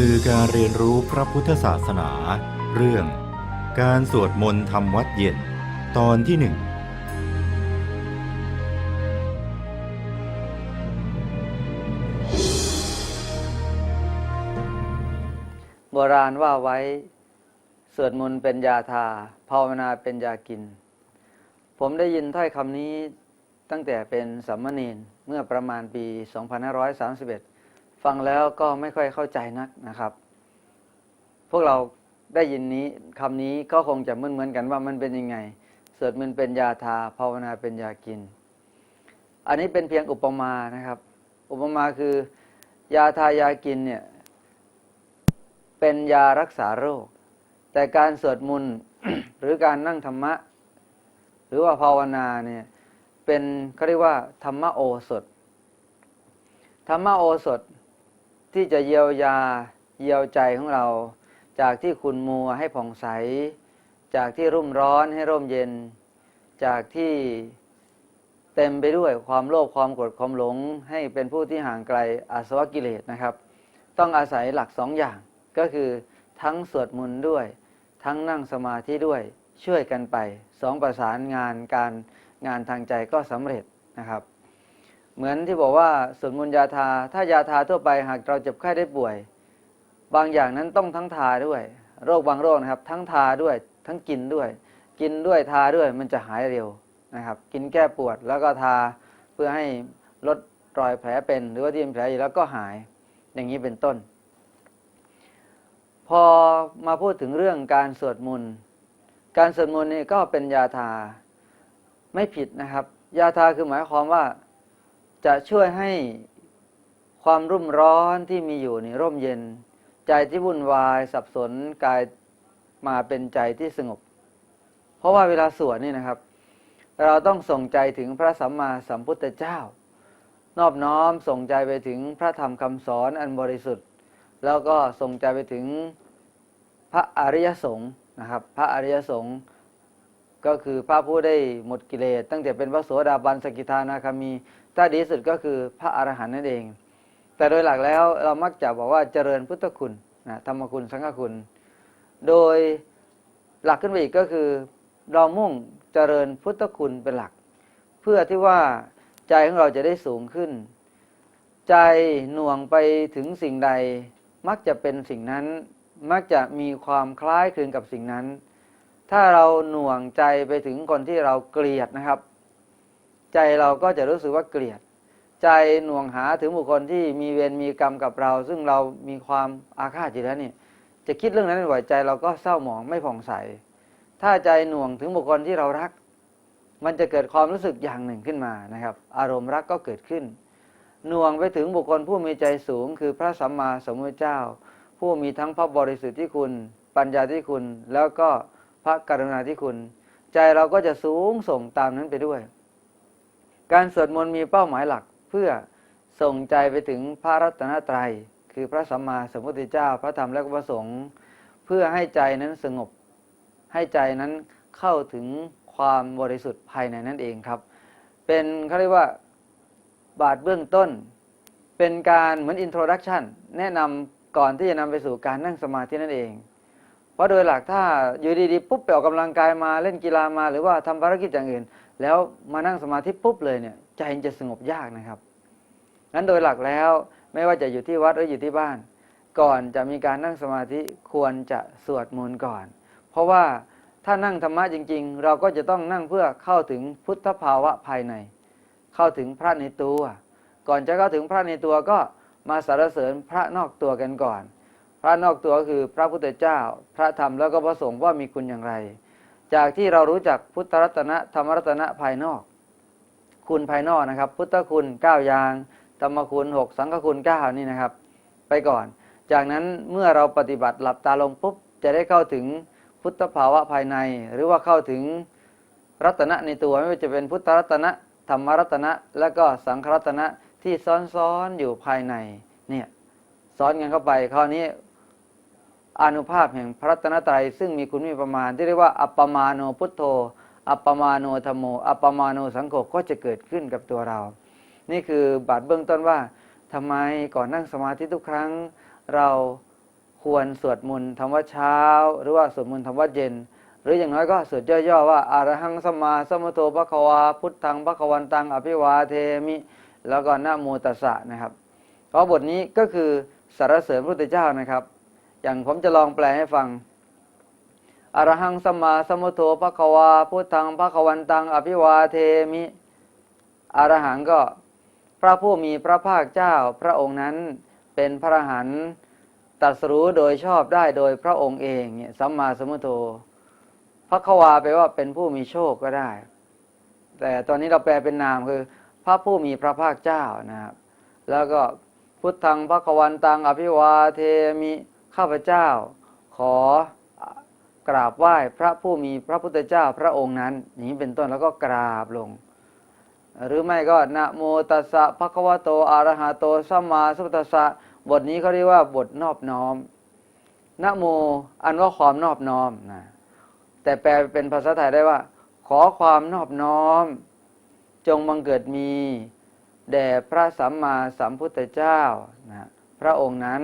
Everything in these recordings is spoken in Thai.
สื่อการเรียนรู้พระพุทธศาสนา เรื่อง การสวดมนต์ทำวัดเย็น ตอนที่หนึ่งโบราณว่าไว้ สวดมนต์เป็นยาทา ภาวนาเป็นยากิน ผมได้ยินถ้อยคำนี้ตั้งแต่เป็นสัมมเนนเมื่อประมาณปี 2531 ฟังแล้วก็ไม่ค่อยเข้าใจนักนะครับ พวกเราได้ยินนี้คำนี้ก็คงจะเหมือนเหมือนๆกันว่ามันเป็นยังไงสวดมนเป็นยาทาภาวนาเป็นยากิน อันนี้เป็นเพียงอุปมานะครับ อุปมาคือยาทายากินเนี่ยเป็นยารักษาโรค แต่การสวดมนต์หรือการนั่งธรรมะ หรือว่าภาวนาเนี่ยเป็นเขาเรียกว่าธรรมโอสถธรรมโอสถ ที่จะเยียวยาเยียวใจของเรา จากที่คุณมัวให้ผ่องใส จากที่รุ่มร้อนให้ร่มเย็น จากที่เต็มไปด้วยความโลภความโกรธความหลง ให้เป็นผู้ที่ห่างไกลอาสวะกิเลสนะครับ ต้องอาศัยหลักสองอย่างก็คือทั้งสวดมนต์ด้วย ทั้งนั่งสมาธิด้วยช่วยกันไปสองประสานงานการงานทางใจก็สำเร็จนะครับ เหมือนที่บอกว่าสวดมนต์ยาทา ถ้ายาทาทั่วไปหากเราเจ็บไข้ได้ป่วย บางอย่างนั้นต้องทั้งทาด้วย โรคบางโรคนะครับ ทั้งทาด้วยทั้งกินด้วย กินด้วยทาด้วยมันจะหายเร็วนะครับ กินแก้ปวดแล้วก็ทาเพื่อให้ลดรอยแผลเป็น หรือว่าที่เป็นแผลอยู่แล้วก็หายอย่างนี้เป็นต้น พอมาพูดถึงเรื่องการสวดมนต์การสวดมนต์นี่ก็เป็นยาทาไม่ผิดนะครับ ยาทาคือหมายความว่า จะช่วยให้ความรุ่มร้อนที่มีอยู่นี่ร่มเย็น ใจที่วุ่นวายสับสนกลายมาเป็นใจที่สงบ เพราะว่าเวลาสวดนี่นะครับ เราต้องส่งใจถึงพระสัมมาสัมพุทธเจ้า นอบน้อมส่งใจไปถึงพระธรรมคำสอนอันบริสุทธิ์ แล้วก็ส่งใจไปถึงพระอริยสงฆ์นะครับ พระอริยสงฆ์ก็คือพระผู้ได้หมดกิเลสตั้งแต่เป็นพระโสดาบันสกิทานาคามี ถ้าดีที่สุดก็คือพระอรหันต์นั่นเอง แต่โดยหลักแล้วเรามักจะบอกว่าเจริญพุทธคุณนะธรรมคุณสังฆคุณ โดยหลักขึ้นไปอีกก็คือ เรามุ่งเจริญพุทธคุณเป็นหลัก เพื่อที่ว่าใจของเราจะได้สูงขึ้น ใจหน่วงไปถึงสิ่งใด มักจะเป็นสิ่งนั้นมักจะมีความคล้ายคลึงกับสิ่งนั้น ถ้าเราหน่วงใจไปถึงคนที่เราเกลียดนะครับ ใจเราก็จะรู้สึกว่าเกลียด ใจหน่วงหาถึงบุคคลที่มีเวรมีกรรมกับเรา ซึ่งเรามีความอาฆาตอยู่แล้วนี่จะคิดเรื่องนั้นบ่อยใจเราก็เศร้าหมองไม่ผ่องใส ถ้าใจหน่วงถึงบุคคลที่เรารัก มันจะเกิดความรู้สึกอย่างหนึ่งขึ้นมานะครับ อารมณ์รักก็เกิดขึ้น หน่วงไปถึงบุคคลผู้มีใจสูง คือพระสัมมาสัมพุทธเจ้า ผู้มีทั้งพระบริสุทธิ์ที่คุณ ปัญญาที่คุณ แล้วก็พระกรุณาที่คุณ ใจเราก็จะสูงส่งตามนั้นไปด้วย การสวดมนต์มีเป้าหมายหลักเพื่อส่งใจไปถึงพระรัตนตรัย คือพระสัมมาสัมพุทธเจ้าพระธรรมและพระสงฆ์เพื่อให้ใจนั้นสงบ ให้ใจนั้นเข้าถึงความบริสุทธิ์ภายในนั่นเองครับ เป็นเขาเรียกว่าบาทเบื้องต้น เป็นการเหมือนอินโทรดักชันแนะนำก่อนที่จะนำไปสู่การนั่งสมาธินั่นเอง เพราะโดยหลักถ้าอยู่ดีๆปุ๊บไปออกกำลังกายมาเล่นกีฬามา หรือว่าทำภารกิจอย่างอื่น แล้วมานั่งสมาธิปุ๊บเลยเนี่ยใจจะสงบยากนะครับนั้นโดยหลักแล้วไม่ว่าจะอยู่ที่วัดหรืออยู่ที่บ้าน ก่อนจะมีการนั่งสมาธิควรจะสวดมนต์ก่อน เพราะว่าถ้านั่งธรรมะจริง ๆ เราก็จะต้องนั่งเพื่อเข้าถึงพุทธภาวะภายใน เข้าถึงพระในตัว ก่อนจะเข้าถึงพระในตัวก็มาสรรเสริญพระนอกตัวกันก่อน พระนอกตัวคือพระพุทธเจ้า พระธรรมแล้วก็พระสงฆ์ว่ามีคุณอย่างไร จากที่เรารู้จักพุทธรัตนะธรรมรัตนะภายนอก คุณภายนอกนะครับ พุทธคุณเก้าอย่าง ธรรมคุณหกสังฆคุณเก้านี่นะครับ ไปก่อน จากนั้นเมื่อเราปฏิบัติหลับตาลงปุ๊บ จะได้เข้าถึงพุทธภาวะภายใน หรือว่าเข้าถึงรัตนะในตัวไม่ว่าจะเป็นพุทธรัตนะธรรมรัตนะ และก็สังฆรัตนะที่ซ้อนๆอยู่ภายในเนี่ยซ้อนกันเข้าไปคราวนี้ อนุภาพแห่งพระรัตนตรัย ซึ่งมีคุณมีประมาณ ที่เรียกว่า อัปปมาโนพุทโธ อัปปมาโนธรรมโม อัปปมาโนสังโฆก็จะเกิดขึ้นกับตัวเรา นี่คือบาทเบื้องต้นว่าทำไมก่อนนั่งสมาธิทุกครั้ง เราควรสวดมนต์ทำวัดเช้า หรือว่าสวดมนต์ทำวัดเย็น หรืออย่างน้อยก็สวดย่อๆว่าอารหังสมาสมุทโธพระควาพุทธังพระควันตังอภิวาเทมิ แล้วก็นะโมตัสสะนะครับเพราะบทนี้ก็คือสรรเสริญพระพุทธเจ้านะครับ อย่างผมจะลองแปลให้ฟัง อรหังสมมาสมุทโธพระควาพุทธังพระควันตัง อภิวาเทมิ อรหังก็ พระผู้มีพระภาคเจ้าพระองค์นั้นเป็นพระหันต์ตรัสรู้โดยชอบได้โดยพระองค์เองเนี่ยสัมมาสมมุทโธพระควาแปลว่าเป็นผู้มีโชคก็ได้ แต่ตอนนี้เราแปลเป็นนามคือ พระผู้มีพระภาคเจ้านะครับ แล้วก็พุทธังพระควันตัง อภิวาเทมิ ข้าพเจ้าขอกราบไหว้พระผู้มีพระพุทธเจ้าพระองค์นั้นอย่างนี้เป็นต้นแล้วก็กราบลง หรือไม่ก็นะโมตัสสะภะคะวะโตอะระหะโตสัมมาสัมพุทธัสสะบทนี้เขาเรียกว่าบทนอบน้อมนะโมอันว่าความนอบน้อมนะแต่แปลเป็นภาษาไทยได้ว่า ขอความนอบน้อม จงบังเกิดมี แด่พระสัมมาสัมพุทธเจ้านะพระองค์นั้น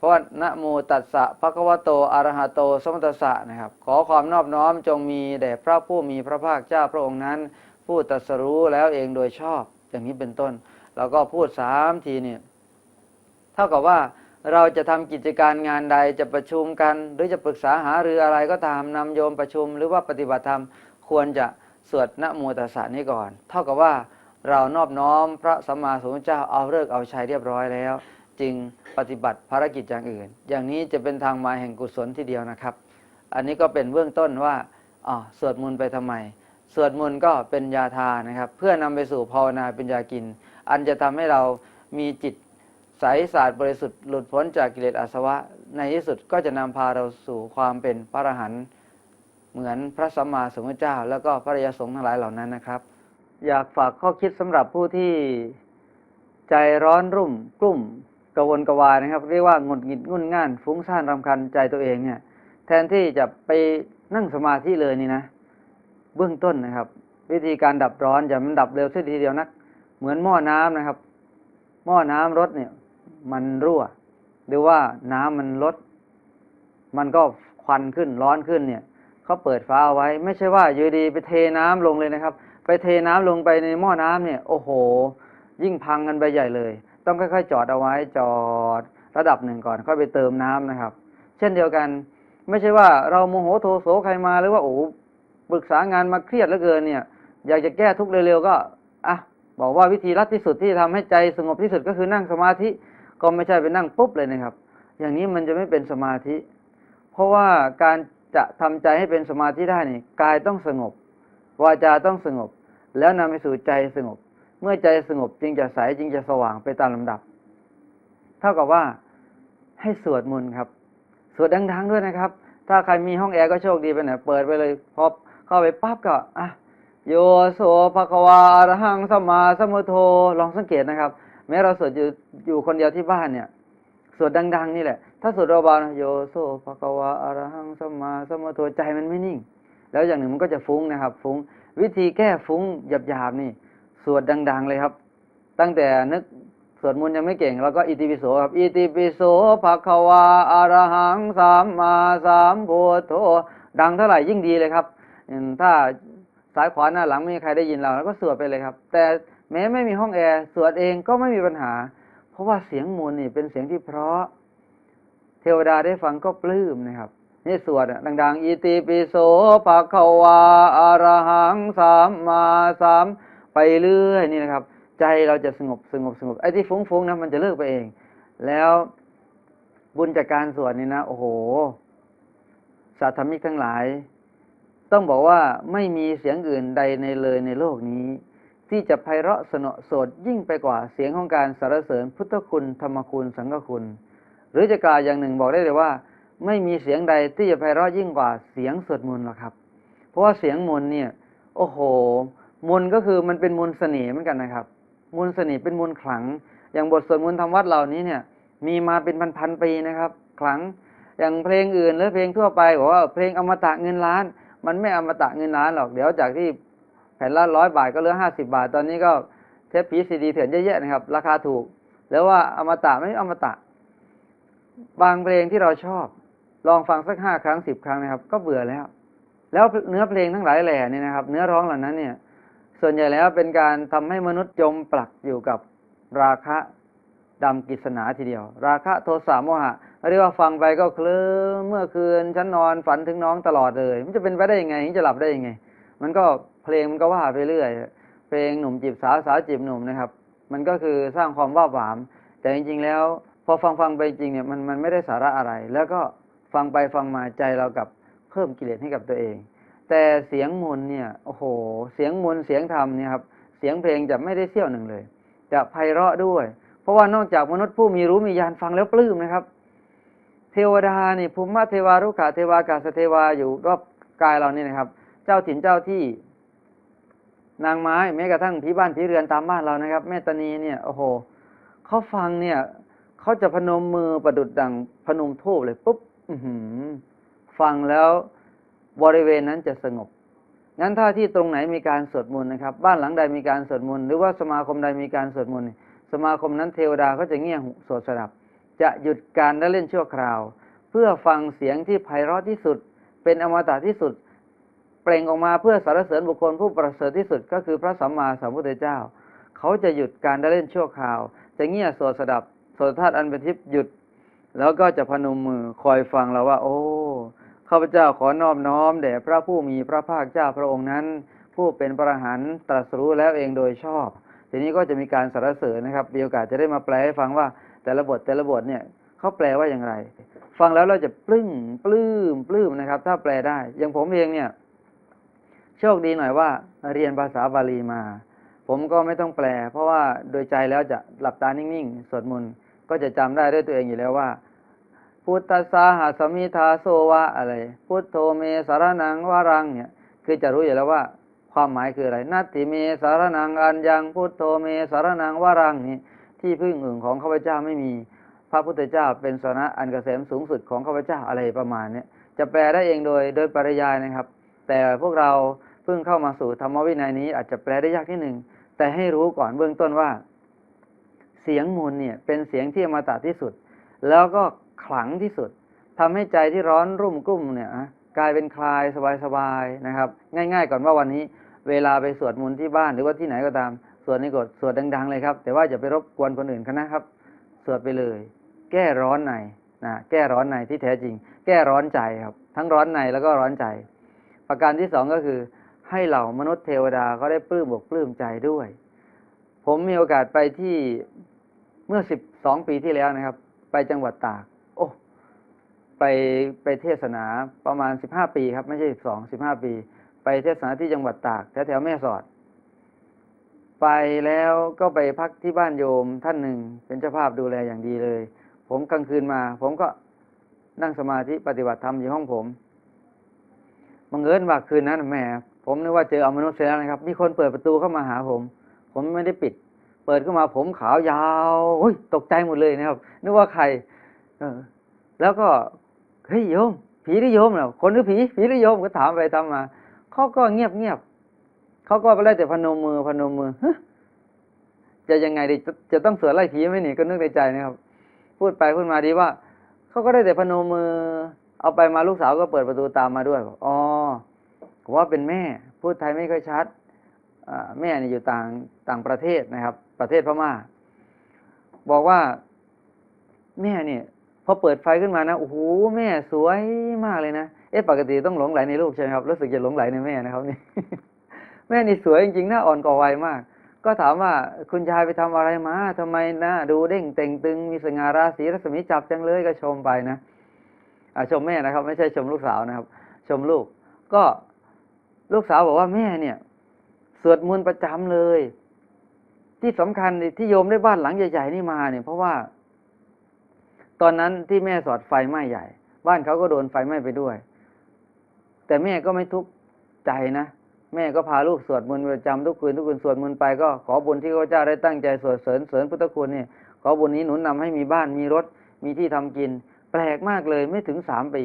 เพราะนะโมตัสสะภะคะวะโตอะระหะโตสมตัสสะนะครับ ขอความนอบน้อมจงมีแด่พระผู้มีพระภาคเจ้าพระองค์นั้น ผู้ตรัสรู้แล้วเองโดยชอบอย่างนี้เป็นต้นเราก็พูดสามทีเนี่ยเท่ากับว่าเราจะทำกิจการงานใดจะประชุมกัน หรือจะปรึกษาหารืออะไรก็ตามนำโยมประชุม หรือว่าปฏิบัติธรรมควรจะสวดนะโมตัสสะนี้ก่อน เท่ากับว่าเรานอบน้อมพระสัมมาสัมพุทธเจ้าเอาเลิกเอาชัยเรียบร้อยแล้ว จึงปฏิบัติภารกิจอย่างอื่น อย่างนี้จะเป็นทางมาแห่งกุศลทีเดียวนะครับ อันนี้ก็เป็นเบื้องต้นว่าอ๋อสวดมนต์ไปทำไม สวดมนต์ก็เป็นยาทานะครับ เพื่อนำไปสู่ภาวนาเป็นยากิน อันจะทำให้เรามีจิตใสสะอาดบริสุทธิ์หลุดพ้นจากกิเลสอาสวะ ในที่สุดก็จะนำพาเราสู่ความเป็นพระอรหันต์เหมือนพระสัมมาสัมพุทธเจ้า แล้วก็พระอริยสงฆ์ทั้งหลายเหล่านั้นนะครับ อยากฝากข้อคิดสำหรับผู้ที่ใจร้อนรุ่มกลุ่ม ระวนกระวายนะครับ เรียกว่าหงุดหงิดงุนง่าน ฟุ้งซ่านรำคันใจตัวเองเนี่ย แทนที่จะไปนั่งสมาธิเลยนี่นะ เบื้องต้นนะครับ วิธีการดับร้อนอย่ามันดับเร็วเสียทีเดียวนัก เหมือนหม้อน้ำนะครับ หม้อน้ำรถเนี่ย มันรั่ว หรือว่าน้ำมันลด มันก็ควันขึ้นร้อนขึ้นเนี่ยเขาเปิดฟ้าเอาไว้ ไม่ใช่ว่าอยู่ดีไปเทน้ำลงเลยนะครับ ไปเทน้ำลงไปในหม้อน้ำเนี่ย โอ้โห ยิ่งพังกันไปใหญ่เลย ต้องค่อยๆ จอดเอาไว้จอดระดับหนึ่งก่อนค่อยไปเติมน้ำนะครับ เช่นเดียวกัน ไม่ใช่ว่าเราโมโหโทโสใครมาหรือว่าโอ้ปรึกษางานมาเครียดเหลือเกินเนี่ย อยากจะแก้ทุกข์เร็วๆก็อะบอกว่าวิธีรัดที่สุดที่ทำให้ใจสงบที่สุดก็คือนั่งสมาธิก็ไม่ใช่ไปนั่งปุ๊บเลยนะครับ อย่างนี้มันจะไม่เป็นสมาธิ เพราะว่าการจะทำใจให้เป็นสมาธิได้นี่กายต้องสงบวาจาต้องสงบ แล้วนำไปสู่ใจสงบ เมื่อใจสงบจึงจะใสจึงจะสว่างไปตามลำดับ เท่ากับว่าให้สวดมนต์ครับ สวดดังๆด้วยนะครับ ถ้าใครมีห้องแอร์ก็โชคดีไปหน่อยเปิดไปเลยพอเข้าไปปั๊บก็อะโยโสภควาอรหังสมาสมุทโธลองสังเกตนะครับ แม้เราสวดอยู่อยู่คนเดียวที่บ้านเนี่ยสวดดัง ๆ นี่แหละ ถ้าสวดเบาๆนะโยโสภควาอรหังสมาสมุทโธใจมันไม่นิ่ง แล้วอย่างหนึ่งมันก็จะฟุ้งนะครับ ฟุ้งวิธีแก้ฟุ้งหยาบๆนี่ สวดดัง ๆ เลยครับ ตั้งแต่นึกสวดมนต์ยังไม่เก่ง แล้วก็อิติปิโสครับอิติปิโสภะคะวาอะรหังสัมมาสัมพุทโธดังเท่าไหร่ยิ่งดีเลยครับถ้าสายขวาหน้าหลังไม่มีใครได้ยินเราแล้วก็สวดไปเลยครับ แต่แม้ไม่มีห้องแอร์สวดเองก็ไม่มีปัญหา เพราะว่าเสียงมนต์นี่เป็นเสียงที่เพราะ เทวดาได้ฟังก็ปลื้มนะครับนี่สวดดัง ๆ อิติปิโสภะคะวาอะรหังสัมมาสัม ไปเรื่อยนี่นะครับ ใจเราจะสงบสงบสงบไอ้ที่ฟุ้งๆนะมันจะเลิกไปเอง แล้วบุญจากการสวดนี่นะ โอ้โหสัตธรรมิกทั้งหลาย ต้องบอกว่าไม่มีเสียงอื่นใดในเลยในโลกนี้ ที่จะไพเราะสนโสดยิ่งไปกว่าเสียงของการสรรเสริญพุทธคุณธรรมคุณสังฆคุณ หรือจะกล่าวอย่างหนึ่งบอกได้เลยว่า ไม่มีเสียงใดที่จะไพเราะยิ่งกว่าเสียงสวดมนต์หรอกครับ เพราะว่าเสียงมนต์เนี่ย โอ้โห มนก็คือมันเป็นมนเสน่ห์เหมือนกันนะครับ มนเสน่ห์เป็นมนขลัง อย่างบทสวดมนต์ทำวัดเหล่านี้เนี่ย มีมาเป็นพันๆปีนะครับ ขลังอย่างเพลงอื่นหรือเพลงทั่วไปบอกว่าเพลงอมตะเงินล้าน มันไม่อมตะเงินล้านหรอกเดี๋ยวจากที่แผ่นละร้อยบาทก็เหลือห้าสิบาท ตอนนี้ก็เทปพีซีดีเถื่อนเยอะๆนะครับ ราคาถูก แล้วว่าอมตะไม่อมตะ บางเพลงที่เราชอบ ลองฟังสักห้าครั้งสิบครั้งนะครับ ก็เบื่อแล้ว แล้วเนื้อเพลงทั้งหลายแหล่เนี่ยนะครับ เนื้อร้องเหล่านั้นเนี่ย ส่วนใหญ่แล้วเป็นการทำให้มนุษย์จมปลักอยู่กับราคะดำกิศนาทีเดียว ราคะโทสะโมหะเรียกว่าฟังไปก็เคลิ้มเมื่อคืนฉันนอนฝันถึงน้องตลอดเลย มันจะเป็นไปได้ยังไงจะหลับได้ยังไง มันก็เพลงมันก็ว่าไปเรื่อย เพลงหนุ่มจีบสาวสาวจีบหนุ่มนะครับ มันก็คือสร้างความว่าหวาม แต่จริง ๆ แล้ว พอฟังฟังไปจริงเนี่ยมันมันไม่ได้สาระอะไร แล้วก็ฟังไปฟังมาใจเรากับเพิ่มกิเลสให้กับตัวเอง แต่เสียงมนเนี่ยโอ้โห เสียงมนเสียงธรรมเนี่ยครับเสียงเพลงจะไม่ได้เสี้ยวหนึ่งเลย จะไพเราะด้วย เพราะว่านอกจากมนุษย์ผู้มีรู้มีญาณฟังแล้วปลื้มนะครับ เทวดานี่ภูมิเทวารุขาเทวากาสเทวาอยู่รอบกายเรานี่นะครับ เจ้าถิ่นเจ้าที่ นางไม้แม้กระทั่งผีบ้านผีเรือนตามบ้านเรานะครับ แม่ตานีเนี่ยโอ้โหเขาฟังเนี่ยเขาจะพนมมือประดุดดังพนมทูบเลยปุ๊บฟังแล้ว บริเวณนั้นจะสงบ งั้นถ้าที่ตรงไหนมีการสวดมนต์นะครับ บ้านหลังใดมีการสวดมนต์หรือว่าสมาคมใดมีการสวดมนต์สมาคมนั้นเทวดาก็จะเงี่ยหูสวดสดับ จะหยุดการเล่นชั่วคราว เพื่อฟังเสียงที่ไพเราะที่สุด เป็นอมตะที่สุด เปล่งออกมาเพื่อสรรเสริญบุคคลผู้ประเสริฐที่สุด ก็คือพระสัมมาสัมพุทธเจ้า เขาจะหยุดการได้เล่นชั่วคราว จะเงี่ยสวดสดับโสดธาตุอันเป็นทิพย์หยุด แล้วก็จะพนมมือคอยฟังเราว่า โอ้ ข้าพเจ้าขอนอบน้อมแด่พระผู้มีพระภาคเจ้าพระองค์นั้น ผู้เป็นพระหันตรัสรู้แล้วเองโดยชอบ ทีนี้ก็จะมีการสรรเสริญนะครับมีโอกาสจะได้มาแปลให้ฟังว่าแต่ละบทแต่ละบทเนี่ยเขาแปลว่าอย่างไร ฟังแล้วเราจะปลื้มปลื้มปลื้มนะครับ ถ้าแปลได้ อย่างผมเองเนี่ยโชคดีหน่อยว่า เรียนภาษาบาลีมา ผมก็ไม่ต้องแปล เพราะว่าโดยใจแล้วจะหลับตานิ่งๆสวดมนต์ก็จะจำได้ด้วยตัวเองอยู่แล้วว่า พุทธสาหาสมิทาโซวะอะไร พุทโธเมสารนังวารังเนี่ย คือจะรู้อยู่แล้วว่า ความหมายคืออะไร นัตติเมสารนังอันยังพุทโธเมสารนังวารังนี่ที่พึ่งอื่นของข้าพเจ้าไม่มี พระพุทธเจ้าเป็นสนะอันเกษมสูงสุดของข้าพเจ้าอะไรประมาณเนี้ยจะแปลได้เองโดยโดยปริยายนะครับ แต่พวกเราเพิ่งเข้ามาสู่ธรรมวินัยนี้ อาจจะแปลได้ยากนิดหนึ่งแต่ให้รู้ก่อนเบื้องต้นว่า เสียงมนต์เนี่ยเป็นเสียงที่อมตะที่สุด แล้วก็ ขลังที่สุดทำให้ใจที่ร้อนรุ่มกลุ่มเนี่ยกลายเป็นคลายสบายๆนะครับ ง่าย ๆ ก่อนว่าวันนี้เวลาไปสวดมนต์ที่บ้านหรือว่าที่ไหนก็ตามสวดในกฎสวดดัง ๆ เลยครับ แต่ว่าอย่าไปรบกวนคนอื่นเขานะครับ สวดไปเลย แก้ร้อนในนะแก้ร้อนในที่แท้จริง แก้ร้อนใจครับ ทั้งร้อนในแล้วก็ร้อนใจ ประการที่สองก็คือ ให้เหล่ามนุษย์เทวดาเขาได้ปลื้มอกปลื้มใจด้วย ผมมีโอกาสไปที่เมื่อสิบสองปีที่แล้วนะครับ ไปจังหวัดตาก ไปไปเทศนาประมาณสิบห้าปีครับ ไม่ใช่สิบสองสิบห้าปี ไปเทศนาที่จังหวัดตากแถวแถวแม่สอด ไปแล้วก็ไปพักที่บ้านโยมท่านหนึ่งเป็นเจ้าภาพดูแลอย่างดีเลย ผมกลางคืนมา ผมก็นั่งสมาธิปฏิบัติธรรมอยู่ห้องผมบังเอิญว่าคืนนั้นแหมผมนึกว่าเจออมนุษย์เสียแล้วนะครับ มีคนเปิดประตูเข้ามาหาผม ผมไม่ได้ปิด เปิดเข้ามาผมขาวยาวยตกใจหมดเลยนะครับ นึกว่าใครแล้วก็ เฮ้ยโยม ผีหรือโยมเหรอคนหรือผีผีหรือโยมก็ถามไปทำมาเขาก็เงียบเงียบเขาก็ไปไล่แต่พนมมือพนมมือจะยังไงดีจะจะต้องเสือไล่ผีไหมนี่ก็นึกในใจนะครับ พูดไปพูดมาดีว่าเขาก็ได้แต่พนมมือ เอาไปมาลูกสาวก็เปิดประตูตามมาด้วยอ๋อว่าเป็นแม่ พูดไทยไม่ค่อยชัดอแม่นี่อยู่ต่างต่างประเทศนะครับ ประเทศพม่า บอกว่า แม่เนี่ย อเปิดไฟขึ้นมานะโอ้โหแม่สวยมากเลยนะเอ๊ะปกติต้องหลงไหลในลูกใช่ไหมครับรู้สึกจะหลงไหลในแม่นะครับนี่แม่นี่สวยจริงๆหน้าอ่อนกว่าวัยมาก ก็ถามว่าคุณยายไปทำอะไรมาทำไมหน้าดูเด้งเต่งตึงมีสง่าราศีรัศมีจับจังเลยก็ชมไปนะอ่าชมแม่นะครับ ไม่ใช่ชมลูกสาวนะครับ ชมลูก ก็ลูกสาวบอกว่าแม่เนี่ย สวดมนต์ประจำเลย ที่สำคัญที่โยมได้บ้านหลังใหญ่ๆนี่มาเนี่ยเพราะว่า ตอนนั้นที่แม่สอดไฟไหม้ใหญ่ บ้านเขาก็โดนไฟไหม้ไปด้วย แต่แม่ก็ไม่ทุกข์ใจนะ แม่ก็พาลูกสวดมนต์ประจำทุกคืนทุกคืนสวดมนต์ไปก็ขอบุญที่ข้าเจ้าได้ตั้งใจสวดเสริญเสริญพุทธคุณเนี่ยขอบุญนี้หนุนนำให้มีบ้านมีรถมีที่ทำกิน แปลกมากเลยไม่ถึงสามปี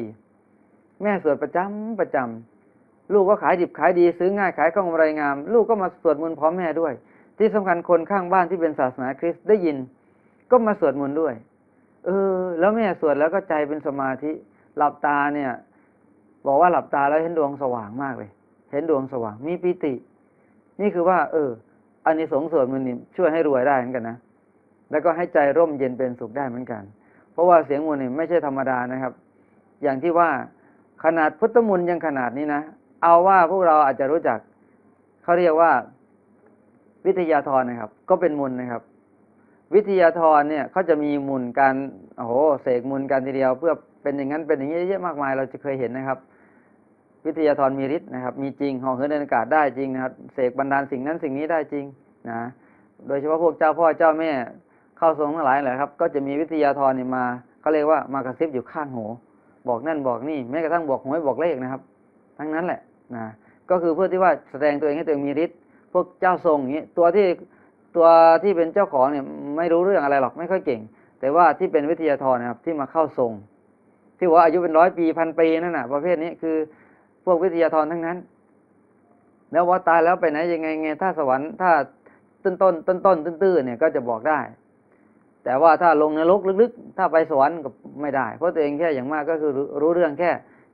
แม่สวดประจำประจำลูกก็ขายดิบขายดีซื้อง่ายขายคล่องไรงาม ลูกก็มาสวดมนต์พร้อมแม่ด้วย ที่สำคัญคนข้างบ้านที่เป็นศาสนาคริสต์ได้ยิน ก็มาสวดมนต์ด้วย เออ แล้วแม่สวดแล้วก็ใจเป็นสมาธิ หลับตาเนี่ย บอกว่าหลับตาแล้วเห็นดวงสว่างมากเลย เห็นดวงสว่างมีปิติ นี่คือว่า เอออันนี้สงส์สวดมันนี่ช่วยให้รวยได้เหมือนกันนะแล้วก็ให้ใจร่มเย็นเป็นสุขได้เหมือนกัน เพราะว่าเสียงมนต์นี่ไม่ใช่ธรรมดานะครับ อย่างที่ว่าขนาดพุทธมนต์ยังขนาดนี้นะ เอาว่าพวกเราอาจจะรู้จัก เขาเรียกว่า วิทยาธรนะครับ ก็เป็นมนนะครับ วิทยาธรเนี่ยเขาจะมีมุนการโอ้โหเสกมุนกันทีเดียว เพื่อเป็นอย่างนั้นเป็นอย่างนี้เยอะมากมายเราจะเคยเห็นนะครับ วิทยาธรมีฤทธิ์นะครับ มีจริงห่อเหินในอากาศได้จริงนะครับเสกบันดาลสิ่งนั้นสิ่งนี้ได้จริงนะโดยเฉพาะพวกเจ้าพ่อเจ้าแม่เข้าทรงทั้งหลายแหละครับ ก็จะมีวิทยาธรนี่มาเขาเรียกว่ามากระซิบอยู่ข้างหูบอกนั่นบอกนี่แม้กระทั่งบอกหวยบอกเลขนะครับ ทั้งนั้นแหละนะก็คือเพื่อที่ว่าแสดงตัวเองให้ตัวเองมีฤทธิ์พวกเจ้าทรงอย่างนี้ตัวที่ ตัวที่เป็นเจ้าของเนี่ยไม่รู้เรื่องอะไรหรอกไม่ค่อยเก่ง แต่ว่าที่เป็นวิทยาธรนะครับที่มาเข้าทรง ที่ว่าอายุเป็นร้อยปีพันปีนั่นน่ะ ประเภทนี้คือพวกวิทยาธรทั้งนั้น แล้วว่าตายแล้วไปไหนยังไงไงถ้าสวรรค์ถ้าต้นต้นต้นต้นตื้นๆเนี่ยก็จะบอกได้ แต่ว่าถ้าลงนรกลึกๆ ถ้าไปสวรรค์ก็ไม่ได้ เพราะตัวเองแค่อย่างมากก็คือรู้เรื่องแค่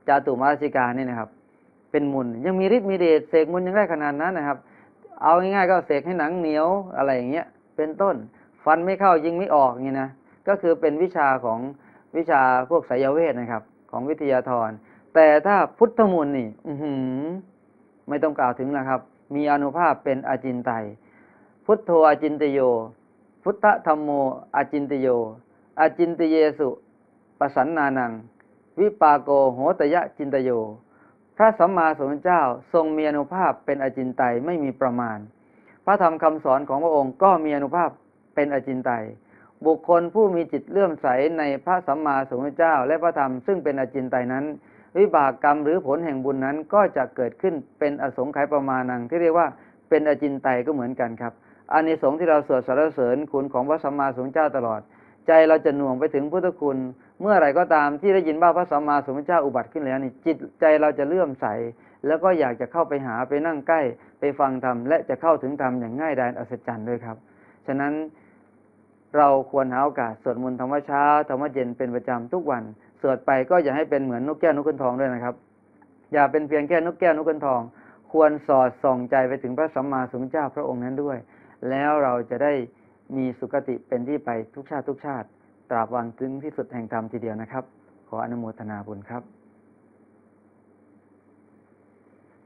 จาตุมาราชิกานี่นะครับ เป็นมุนยังมีฤทธิ์มีเดชเสกมุนยังได้ขนาดนั้นนะครับ เอาง่ายๆก็เสกให้หนังเหนียวอะไรอย่างเงี้ยเป็นต้น ฟันไม่เข้ายิงไม่ออกอย่างนี้นะก็คือเป็นวิชาของวิชาพวกไสยเวทนะครับ ของวิทยาธร แต่ถ้าพุทธมนต์นี่อือหือไม่ต้องกล่าวถึงนะครับ มีอนุภาพเป็นอาจินไตยพุทโธอาจินตโย พุทธธรรมโมอาจินตโยอาจินตเยสุปสันนานัง วิปากโกโหตยะจินตโย พระสัมมาสัมพุทธเจ้าทรงมีอนุภาพเป็นอจินไตยไม่มีประมาณ พระธรรมคำสอนของพระองค์ก็มีอนุภาพเป็นอจินไตยบุคคลผู้มีจิตเลื่อมใสในพระสัมมาสัมพุทธเจ้า และพระธรรมซึ่งเป็นอจินไตยนั้น วิบากกรรมหรือผลแห่งบุญนั้นก็จะเกิดขึ้นเป็นอสงไขยประมาณัง ที่เรียกว่าเป็นอจินไตยก็เหมือนกันครับอานิสงส์ที่เราสวดสรรเสริญคุณของพระสัมมาสัมพุทธเจ้าตลอด ใจเราจะหน่วงไปถึงพุทธคุณ เมื่อไหร่ก็ตามที่ได้ยินว่าพระสัมมาสัมพุทธเจ้าอุบัติขึ้นแล้วนี่จิตใจเราจะเลื่อมใส แล้วก็อยากจะเข้าไปหาไปนั่งใกล้ไปฟังธรรมและจะเข้าถึงธรรมอย่างง่ายดายอัศจรรย์ด้วยครับ ฉะนั้นเราควรหาโอกาสสวดมนต์ธรรมเช้าธรรมเย็นเป็นประจำทุกวันสวดไปก็อย่าให้เป็นเหมือนนกแก้วนกขุนทองด้วยนะครับ อย่าเป็นเพียงแค่นกแก้วนกขุนทอง ควรสอดส่องใจไปถึงพระสัมมาสัมพุทธเจ้าพระองค์นั้นด้วย แล้วเราจะได้มีสุคติเป็นที่ไปทุกชาติทุกชาติ ตราบวันถึงที่สุดแห่งธรรมทีเดียวนะครับ ขออนุโมทนาบุญครับ